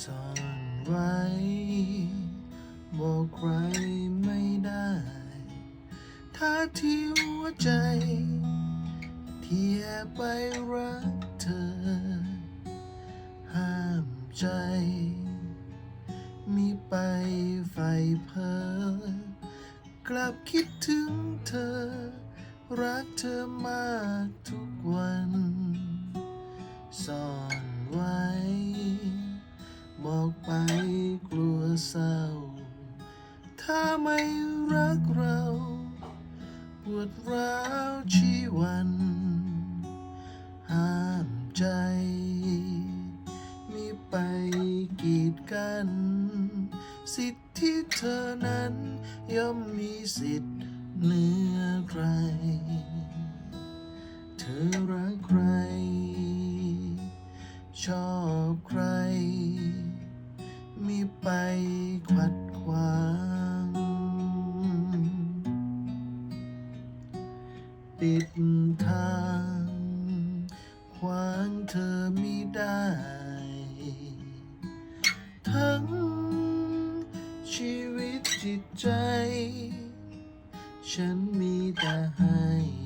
สอนไว้ บอกใครไม่ได้ ถ้าที่หัวใจ ที่แอบไปรักเธอ ห้ามใจ มีไปไฟเพอกลับคิดถึงเธอ รักเธอมากทุกวัน ซ่อนไว้ วดร้าวชีวันห้ามใจมีไปกีดกัน สิทธิเธอนั้น ย่อมมีสิทธิ์เหนือใคร เธอรักใคร ชอบใคร มีไปขัดขวา ทาง ขวางเธอไม่ได้ ทั้งชีวิตจิตใจ ฉันมีแต่ให้ให้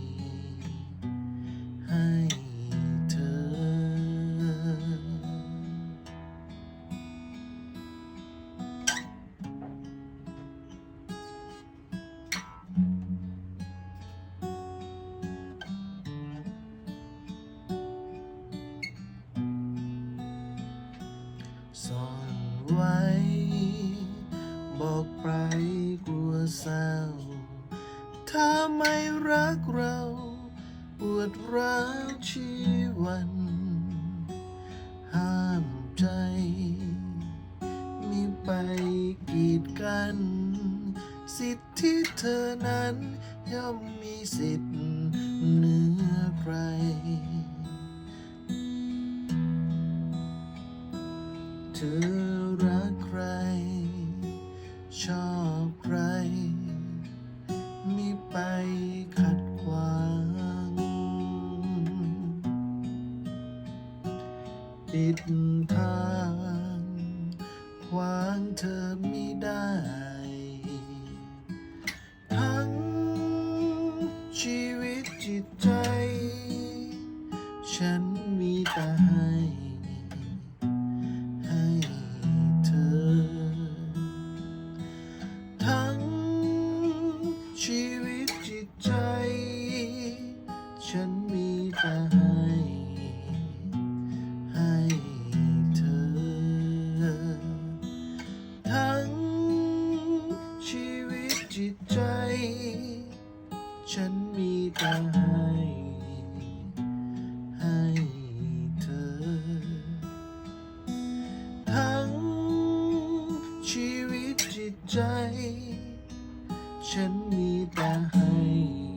ไว้ บอกไปกลัวเศร้า ถ้าไม่รักเราปวดร้าวชีวัน ห้ามใจ มีไปกีดกัน สิทธิที่เธอนั้นย่อมมีสิทธิ์เหนือใครเธอ รักใคร ชอบใครมีไปขัดขวาง ปิดทางขวางเธอไม่ได้ ให้ให้เธอ ทั้งชีวิตจิตใจ ฉันมีแต่ให้ให้เธอ ทั้งชีวิตจิตใจ ฉันมีแต่ให้